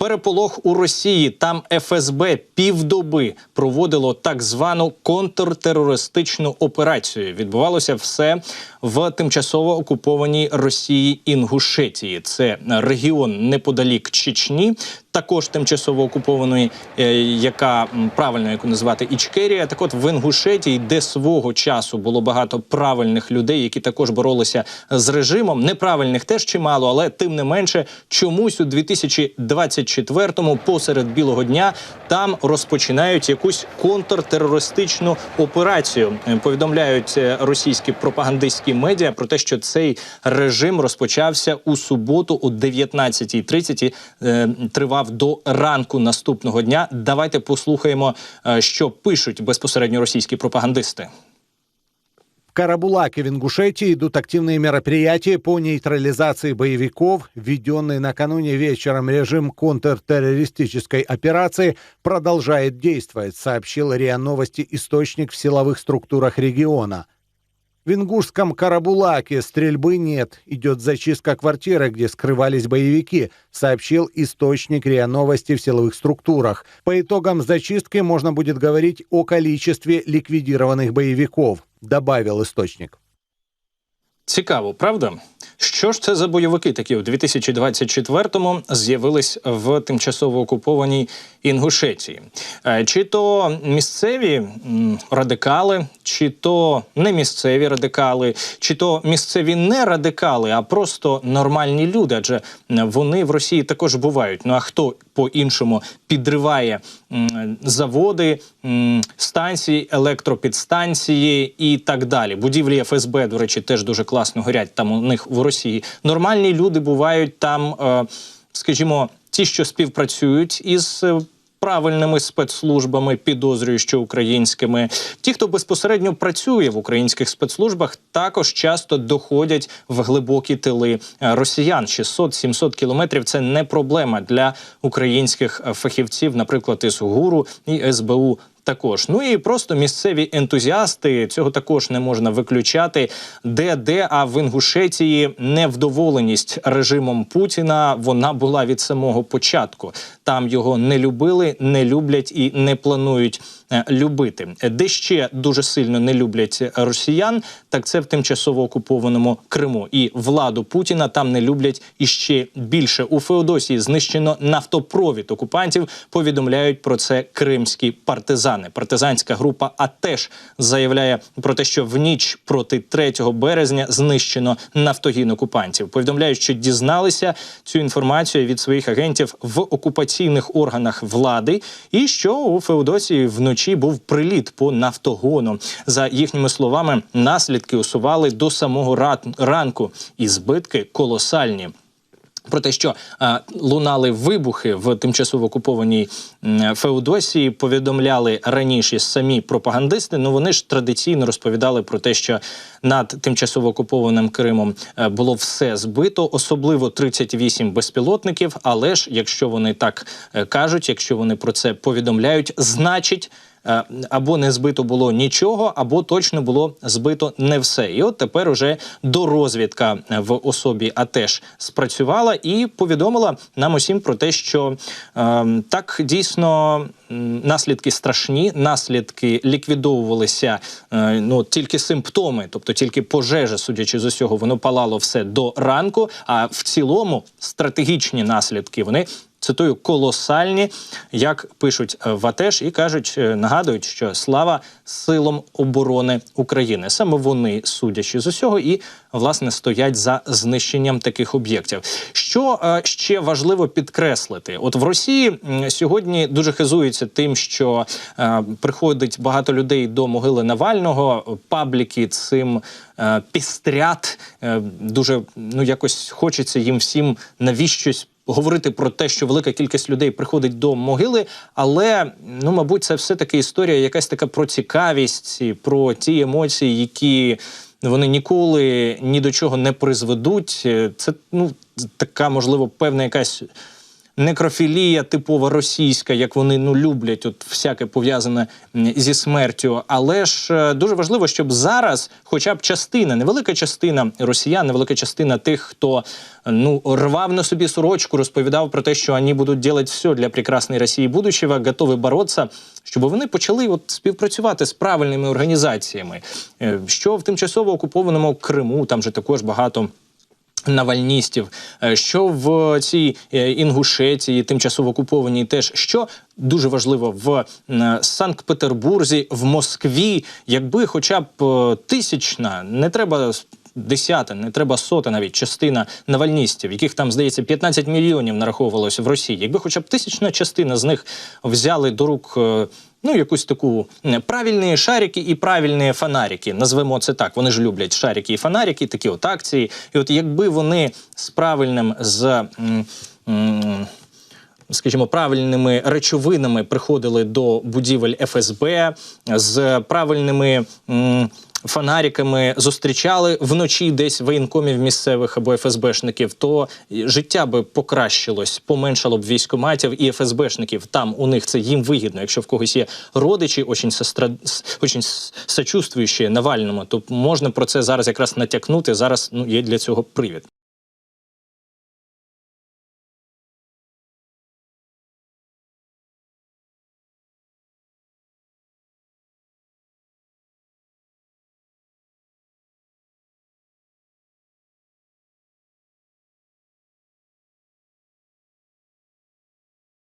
Переполох у Росії там ФСБ півдоби проводило так звану контртерористичну операцію. Відбувалося все в тимчасово окупованій Росії Інгушетії. Це регіон неподалік Чечні, також тимчасово окупованої, е, яка правильно яку назвати Ічкерія. Так от в Інгушетії, де свого часу було багато правильних людей, які також боролися з режимом. Неправильних теж чимало, але тим не менше, чомусь у 2024-му посеред білого дня там розпочинають якусь контртерористичну операцію. Е, Повідомляють е, російські пропагандистські медіа про те, що цей режим розпочався у суботу о 19.30, е, тривав до ранку наступного дня. Давайте послухаємо, е, що пишуть безпосередньо російські пропагандисти. В Карабулаке в Ингушетии идут активные мероприятия по нейтрализации боевиков. Введенный накануне вечером режим контртеррористической операции продолжает действовать, сообщил РИА Новости источник в силовых структурах региона. В ингушском Карабулаке стрельбы нет. Идет зачистка квартиры, где скрывались боевики, сообщил источник РИА Новости в силовых структурах. По итогам зачистки можно будет говорить о количестве ликвидированных боевиков, добавил источник. Цікаво, правда? Що ж це за бойовики такі у 2024-му з'явились в тимчасово окупованій Інгушетії? Е, Чи то місцеві радикали, чи то не місцеві радикали, чи то місцеві не радикали, а просто нормальні люди, адже вони в Росії також бувають. Ну а хто по-іншому підриває заводи, станції, електропідстанції і так далі. Будівлі ФСБ, до речі, теж дуже класно горять там у них в Росії. Нормальні люди бувають там, е, скажімо, ті, що співпрацюють із. Правильними спецслужбами підозрюю, що українськими ті, хто безпосередньо працює в українських спецслужбах, також часто доходять в глибокі тили е, росіян. 600-700 кілометрів це не проблема для українських е, фахівців, наприклад, із ГУРу і СБУ також. Ну і просто місцеві ентузіасти цього також не можна виключати. Де де, а в Інгушетії невдоволеність режимом Путіна вона була від самого початку. Там його не любили, не люблять і не планують любити. Де ще дуже сильно не люблять росіян, так це в тимчасово окупованому Криму. І владу Путіна там не люблять іще більше. У Феодосії знищено нафтопровід окупантів. Повідомляють про це кримські партизани. Партизанська група АТЕШ заявляє про те, що в ніч проти 3 березня знищено нафтогін окупантів. Повідомляють, що дізналися цю інформацію від своїх агентів в окупаційних органах влади, і що у Феодосії вночі був приліт по нафтогону. За їхніми словами, наслідки усували до самого ранку, і збитки колосальні. Про те, що е, лунали вибухи в тимчасово окупованій Феодосії, повідомляли раніше самі пропагандисти. Ну вони ж традиційно розповідали про те, що над тимчасово окупованим Кримом е, було все збито, особливо 38 безпілотників. Але ж, якщо вони так е, кажуть, якщо вони про це повідомляють, значить. Е, Або не збито було нічого, або точно було збито не все. І от тепер уже дорозвідка е, в особі АТЕШ спрацювала і повідомила нам усім про те, що е, так дійсно наслідки страшні, наслідки ліквідовувалися е, ну тільки симптоми, тобто тільки пожежа, судячи з усього, воно палало все до ранку. А в цілому стратегічні наслідки вони. Цитую колосальні, як пишуть е, в АТЕШ, і кажуть, е, нагадують, що слава силам оборони України. Саме вони, судячи з усього, і власне стоять за знищенням таких об'єктів. Що е, ще важливо підкреслити, от в Росії сьогодні дуже хизуються тим, що приходить багато людей до могили Навального. Пабліки цим пістрят. Дуже ну якось хочеться їм всім навіщось говорити про те, що велика кількість людей приходить до могили, але ну, мабуть, це все таки історія, якась така про цікавість, про ті емоції, які. Вони ніколи ні до чого не призведуть. Це ну така, можливо, певна якась некрофілія типова російська, як вони ну люблять, от всяке пов'язане зі смертю. Але ж е, дуже важливо, щоб зараз, хоча б частина, невелика частина росіян, невелика частина тих, хто ну рвав на собі сорочку, розповідав про те, що вони будуть робити все для прекрасної Росії будущего, готові боротися, щоб вони почали от співпрацювати з правильними організаціями, Е, що в тимчасово окупованому Криму там же також багато. Навальністів, е, що в цій е, Інгушетії, тимчасово окупованій, теж що дуже важливо в е, Санкт-Петербурзі, в Москві, якби хоча б тисячна, не треба десята, не треба сота навіть частина навальністів, яких там здається 15 мільйонів нараховувалося в Росії. Якби хоча б тисячна частина з них взяли до рук. Ну, якусь таку правильні шарики і правильні фонарики. Назвемо це так. Вони ж люблять шарики і фонарики, такі от акції. І от якби вони з правильним з. Скажімо, правильними речовинами приходили до будівель ФСБ з правильними м, фонариками зустрічали вночі десь воєнкомів місцевих або ФСБшників, то життя би покращилось, поменшало б військоматів і ФСБшників. Там у них це їм вигідно. Якщо в когось є родичі, очень сестра очень сочувствуючі Навальному, то можна про це зараз якраз натякнути. Зараз ну є для цього привід.